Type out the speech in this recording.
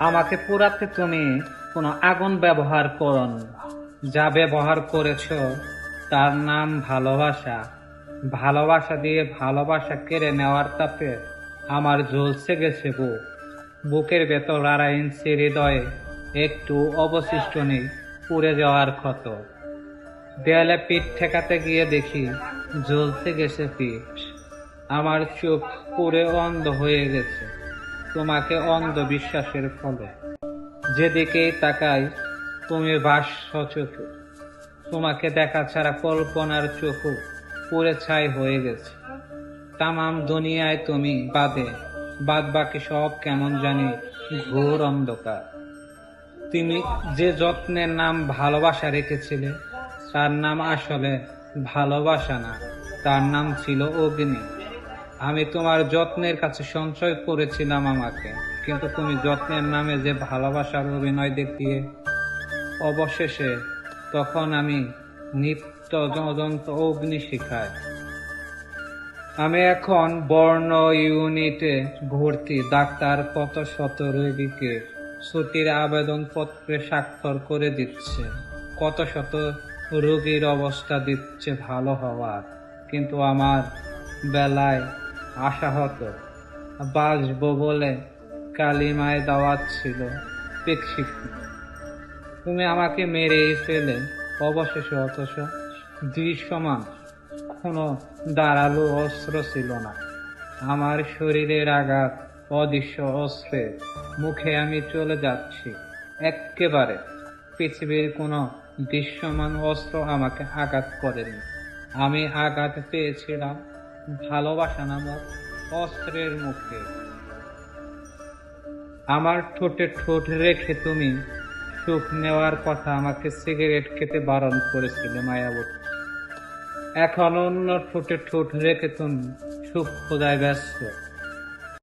আমাকে পোড়াতে তুমি কোনো আগুন ব্যবহার করন। যা ব্যবহার করেছ, তার নাম ভালোবাসা। ভালোবাসা দিয়ে ভালোবাসা কেড়ে নেওয়ার তাপে আমার জ্বলছে গেছে বুক। বুকের ভেতর আড়াই ইঞ্চি হৃদয়ে একটু অবশিষ্ট নেই, পুড়ে যাওয়ার ক্ষত। দেয়ালে পিঠ ঠেকাতে গিয়ে দেখি জ্বলতে গেছে পিঠ। আমার চোখ পুরে অন্ধ হয়ে গেছে। তোমাকে অন্ধ বিশ্বাসের ফলে। যেদিকেই তাকাই, তুমি ভাষ্য চোখে। তোমাকে দেখা ছাড়া কল্পনার চোখও পুরে ছাই হয়ে গেছে। তামাম দুনিয়ায় তুমি বাদে বাদ বাকি সব কেমন জানি ঘোর অন্ধকার। তুমি যে যত্নের নাম ভালোবাসা রেখেছিলে, তার নাম আসলে ভালোবাসা না, তার নাম ছিল অগ্নি। আমি তোমার যত্নের কাছে সঞ্চয় করেছিলাম আমাকে। কিন্তু তুমি যত্নের নামে যে ভালোবাসার অভিনয় দেখিয়ে অবশেষে তখন আমি নিত্য যদন্ত অগ্নি শিখাই আমি এখন বর্ণ ইউনিটে ভর্তি ডাক্তার কত শত রোগীকে ছুটির আবেদন পত্রে স্বাক্ষর করে দিচ্ছে। কত শত রোগীর অবস্থা দিচ্ছে ভালো হওয়ার। কিন্তু আমার বেলায় আশাহত। বাঁচবো বলে কালিমায় দাওয়াত ছিল পেক্ষিক তুমি আমাকে মেরেই ফেলে, অবশেষে অথচ দৃশ্যমান কোনো দাঁড়াল অস্ত্র ছিল না। আমার শরীরের আঘাত, অদৃশ্য অস্ত্রে মুখে আমি চলে যাচ্ছি। এক্কেবারে পৃথিবীর কোনো দৃশ্যমান অস্ত্র আমাকে আঘাত করেনি। আমি আঘাত পেয়েছিলাম ভালোবাসা নামক অস্ত্রের মুখে। আমার ঠোঁটে ঠোঁট রেখে তুমি সুখ নেওয়ার কথা আমাকে সিগারেট খেতে বারণ করেছিলে, মায়াবতী। এখন অন্য ঠোঁটে ঠোঁট রেখে তুমি সুখ খোদায় ব্যস্ত।